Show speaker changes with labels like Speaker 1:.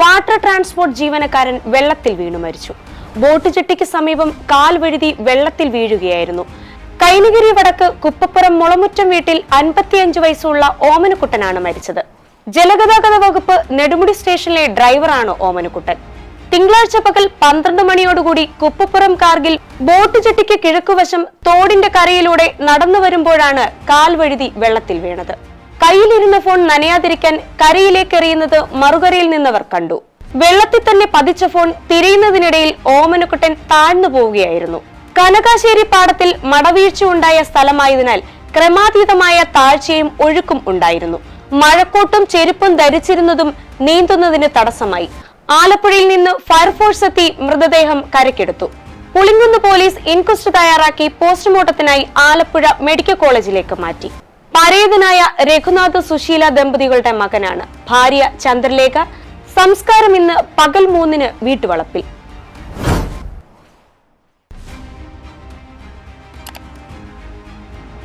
Speaker 1: Water transport ജീവനക്കാരൻ വെള്ളത്തിൽ വീണു മരിച്ചു. ബോട്ട് ജെട്ടിക്ക് സമീപം കാൽ വഴുതി വെള്ളത്തിൽ വീഴുകയായിരുന്നു. കൈനഗിരി വടക്ക് കുപ്പപ്പുറം മുളമുറ്റം വീട്ടിൽ അൻപത്തിയഞ്ച് വയസ്സുള്ള ഓമനക്കുട്ടനാണ് മരിച്ചത്. ജലഗതാഗത വകുപ്പ് നെടുമുടി സ്റ്റേഷനിലെ ഡ്രൈവറാണ് ഓമനക്കുട്ടൻ. തിങ്കളാഴ്ച പകൽ പന്ത്രണ്ട് മണിയോടുകൂടി കുപ്പപ്പുറം കാർഗിൽ ബോട്ട് ജെട്ടിക്ക് കിഴക്കുവശം തോടിന്റെ കരയിലൂടെ നടന്നു വരുമ്പോഴാണ് കാൽ വഴുതി വെള്ളത്തിൽ വീണത്. കയ്യിലിരുന്ന ഫോൺ നനയാതിരിക്കാൻ കരയിലേക്ക് എറിയുന്നത് മറുകരയിൽ നിന്നവർ കണ്ടു. വെള്ളത്തിൽ തന്നെ പതിച്ച ഫോൺ തിരയുന്നതിനിടയിൽ ഓമനക്കുട്ടൻ താഴ്ന്നു പോവുകയായിരുന്നു. കനകാശ്ശേരി പാടത്തിൽ മടവീഴ്ച ഉണ്ടായ സ്ഥലമായതിനാൽ ക്രമാതീതമായ താഴ്ചയും ഒഴുക്കും ഉണ്ടായിരുന്നു. മഴക്കോട്ടും ചെരുപ്പും ധരിച്ചിരുന്നതും നീന്തുന്നതിന് തടസ്സമായി. ആലപ്പുഴയിൽ നിന്ന് ഫയർഫോഴ്സ് എത്തി മൃതദേഹം കരക്കെടുത്തു പുളിങ്കുന്ന് പോലീസ് ഇൻക്വസ്റ്റ് തയ്യാറാക്കി പോസ്റ്റ്മോർട്ടത്തിനായി ആലപ്പുഴ മെഡിക്കൽ കോളേജിലേക്ക് മാറ്റി. പരേതനായ രഘുനാഥ് സുശീല ദമ്പതികളുടെ മകനാണ്. ഭാര്യ ചന്ദ്രലേഖ. സംസ്കാരം ഇന്ന് പകൽ മൂന്നിന് വീട്ടുവളപ്പിൽ.